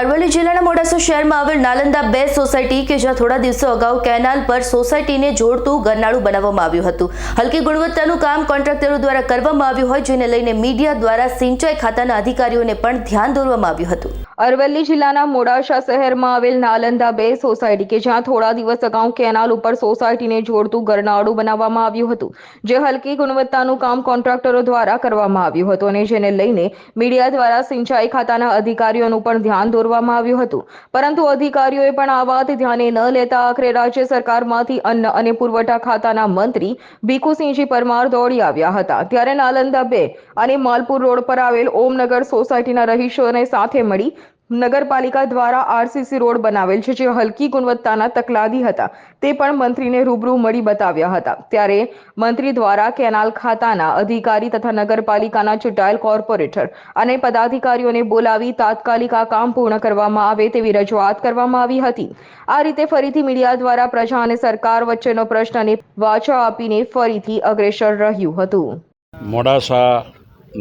અરવલ્લી જિલ્લાના મોડાસા શહેરમાં આવેલ નાલંદા બે સોસાયટી કે જ્યાં થોડા દિવસો અગાઉ કેનાલ પર સોસાયટીને જોડતું ગરનાળું બનાવવામાં આવ્યું હતું. હલકી ગુણવત્તાનું કામ કોન્ટ્રાક્ટરો દ્વારા કરવામાં આવ્યું હોય, જેને લઈને મીડિયા દ્વારા સિંચાઈ ખાતાના અધિકારીઓને પણ ધ્યાન દોરવામાં આવ્યું હતું. અરવલ્લી જિલ્લાના મોડાસા શહેરમાં આવેલ નાલંદા બે સોસાયટી કે જ્યાં થોડા દિવસ અગાઉ કેનાલ ઉપર સોસાયટીને જોડતું ગરનાળું બનાવવામાં આવ્યું હતું, જે હલકી ગુણવત્તાનું કામ કોન્ટ્રાક્ટરો દ્વારા કરવામાં આવ્યું હતું અને જેને લઈને મીડિયા દ્વારા સિંચાઈ ખાતાના અધિકારીઓનું પણ ધ્યાન દોરવામાં આવ્યું હતું. પરંતુ અધિકારીઓએ પણ આ વાત ધ્યાને ન લેતા આખરે રાજ્ય સરકારમાંથી અન્ન અને પુરવઠા ખાતાના મંત્રી ભીખુસિંહજી પરમાર દોડી આવ્યા હતા. ત્યારે નાલંદા બે અને માલપુર રોડ પર આવેલ ઓમનગર સોસાયટીના રહીશોને સાથે મળી નગરપાલિકા દ્વારા આરસીસી રોડ બનાવેલ છે, જે હલકી ગુણવત્તાના તકલાદી હતા. તે પણ મંત્રીને રૂબરૂ મળી બતાવ્યા હતા. ત્યારે મંત્રી દ્વારા કેનાલ ખાતાના અધિકારી તથા નગરપાલિકાના ચૂંટાયેલ કોર્પોરેટર અને પદાધિકારીઓને બોલાવી તાત્કાલિક આ કામ પૂર્ણ કરવામાં આવે તેવી રજૂઆત કરવામાં આવી હતી. આ રીતે ફરીથી મીડિયા દ્વારા પ્રજા અને સરકાર વચ્ચેનો પ્રશ્નને વાચા આપીને ફરીથી અગ્રેસર રહ્યું હતું. મોડાસા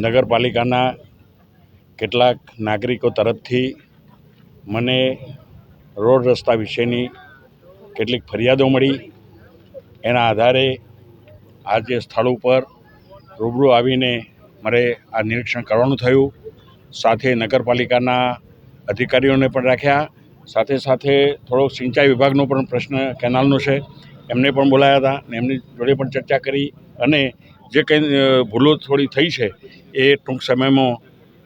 નગરપાલિકાના કેટલાક નાગરિકો તરફથી મને રોડ રસ્તા વિશેની કેટલીક ફરિયાદો મળી. એના આધારે આજે સ્થળ ઉપર રૂબરૂ આવીને મારે આ નિરીક્ષણ કરવાનું થયું. સાથે નગરપાલિકાના અધિકારીઓને પણ રાખ્યા. સાથે સાથે થોડો સિંચાઈ વિભાગનો પણ પ્રશ્ન કેનાલનો છે. એમને પણ બોલાયા હતા અને એમની જોડે પણ ચર્ચા કરી. અને જે કંઈ ભૂલો થોડી થઈ છે એ ટૂંક સમયમાં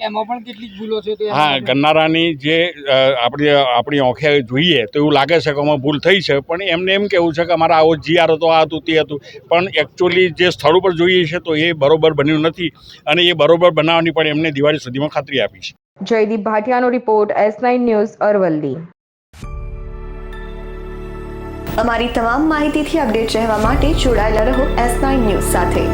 એમાં પણ કેટલીક ભૂલો છે હા ગન્નારાની જે આપણી આપણી ઓંખે જોઈએ તો એવું લાગે છે કે આમાં ભૂલ થઈ છે પણ એમને એમ કેવું છે કે અમારા આવો જીઆર હતો આ હતું તે હતું. પણ એકચ્યુઅલી જે સ્થળ ઉપર જોઈએ છે તો એ બરોબર બન્યું નથી અને એ બરોબર બનાવવાની પણ એમને દિવાળી સુધીમાં ખાતરી આપી છે. Jaydeep ભાટિયાનો report S nine news Aravalli. અમારી તમામ માહિતીથી અપડેટ રહેવા માટે જોડાયેલા રહો એસ નાઇન ન્યૂઝ સાથે.